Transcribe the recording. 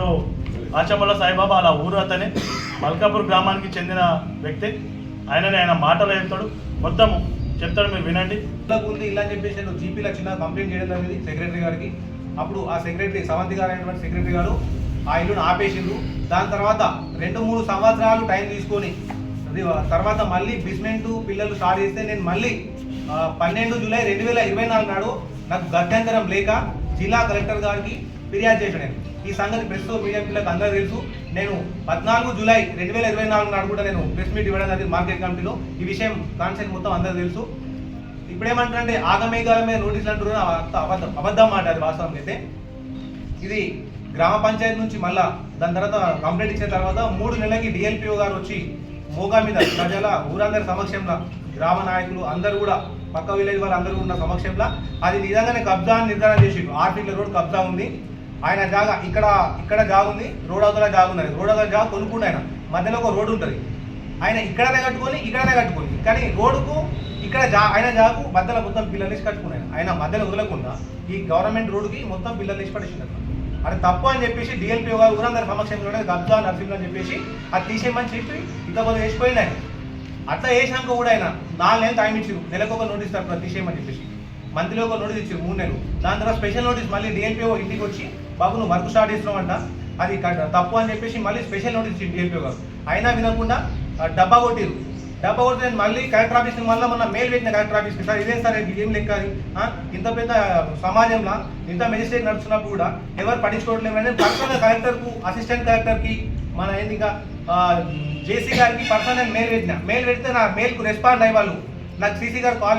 ఇప్పుడు ఆచమల్ల సాయిబాబా అలా ఊరు అతనే. మల్కాపూర్ గ్రామానికి చెందిన వ్యక్తి. ఆయననే ఆయన మాటలు చెప్తాడు. మొత్తం చెప్తాడు మీరు వినండి. ఉంది ఇలా అని చెప్పేసి నేను జీపీ లక్షణ కంప్లైంట్ చేయడం జరిగింది సెక్రటరీ గారికి. అప్పుడు ఆ సెక్రటరీ సవంతి గారు అయినటువంటి సెక్రటరీ గారు ఆ ఇల్లును ఆపేసిండ్రు. దాని తర్వాత రెండు మూడు సంవత్సరాలు టైం తీసుకొని అది తర్వాత మళ్ళీ బిస్మెంట్ పిల్లలు స్టార్ట్ చేస్తే నేను మళ్ళీ పన్నెండు జూలై రెండు వేల ఇరవై నాలుగు నాడు నాకు గత్యంతరం లేక జిల్లా కలెక్టర్ గారికి ఫిర్యాదు చేశాను నేను. ఈ సంగతి ప్రెస్ మీడియా పిల్లలకు అందరూ తెలుసు. నేను పద్నాలుగు జూలై రెండు వేల ఇరవై నాలుగు నాడు కూడా నేను ప్రెస్ మీట్ ఇవ్వడం జరిగింది మార్కెట్ కమిటీలో. ఈ విషయం కాన్సెప్ట్ మొత్తం అందరూ తెలుసు. ఇప్పుడేమంటారంటే ఆగమేఘాల మీద నోటీసులు అంటున్నారు అంత అబద్ధం అబద్ధం మాట అది వాస్తవం అయితే. ఇది గ్రామ పంచాయతీ నుంచి మళ్ళా దాని తర్వాత కంప్లైంట్ ఇచ్చిన తర్వాత మూడు నెలలకి డిఎల్పిఓ గారు వచ్చి మోగా మీద ప్రజల ఊరందరి సమక్షంలో గ్రామ నాయకులు అందరూ కూడా పక్క విలేజ్ వాళ్ళు అందరూ ఉన్న సమక్షంలో అది నిజంగానే కబ్జా అని నిర్ధారణ చేసి ఆరు రోడ్ కబ్జా ఉంది. ఆయన జాగా ఇక్కడ ఇక్కడ జాగా ఉంది రోడ్ అవతల జాగా రోడ్ అవతల జాగా కొనుక్కుండు ఆయన. మధ్యలో ఒక రోడ్డు ఉంటుంది. ఆయన ఇక్కడనే కట్టుకొని ఇక్కడనే కట్టుకొని. కానీ రోడ్డుకు ఇక్కడ జా ఆయన జాకు మధ్యలో మొత్తం పిల్లలేసి కట్టుకున్నాను ఆయన. మధ్యలో వదలకుండా ఈ గవర్నమెంట్ రోడ్డుకి మొత్తం పిల్లలు వేసి పడేసింది అది తప్పు అని చెప్పేసి డిఎల్పీ గారు కూడా అందరి సమక్షంలోనే గబ్జా నర్సింగ్ అని చెప్పేసి అది తీసేయమని చెప్పి ఇంత కొంత వేసిపోయింది ఆయన. అట్లా వేసినాక కూడా ఆయన నాలుగు నెలలు టైం ఇచ్చారు నెలకు ఒక నోటీస్ తప్ప తీసేయమని చెప్పేసి. మంత్రిలో ఒక నోటీస్ ఇచ్చారు మూడు నెలలు. దాని తర్వాత స్పెషల్ నోటీస్ మళ్ళీ డిఎల్పీఓ ఇంటికి వచ్చి బాబు నువ్వు వర్క్ స్టార్ట్ చేస్తున్నావంట. అది తప్పు అని చెప్పేసి మళ్ళీ స్పెషల్ నోటీస్ ఇచ్చింది గారు అయినా వినకుండా డబ్బా కొట్టిరు డబ్బా కొట్టి నేను మళ్ళీ కలెక్టర్ ఆఫీస్కి మళ్ళీ మొన్న మెయిల్ పెట్టిన కలెక్టర్ ఆఫీస్కి సార్ ఇదేం సార్ ఏం లెక్క ఇంత పెద్ద సమాజంలో? ఇంత మెజిస్ట్రేట్ నడుస్తున్నప్పుడు కూడా ఎవరు పట్టించుకోవట్లేదు అంటే పర్సనల్ కలెక్టర్కు అసిస్టెంట్ కలెక్టర్కి మన ఏంది ఇంకా జేసీ గారికి పర్సనల్ మెయిల్ పెట్టిన. మెయిల్ పెడితే నా మెయిల్కు రెస్పాండ్ అయ్యి వాళ్ళు. నాకు సీసీ గారు కాల్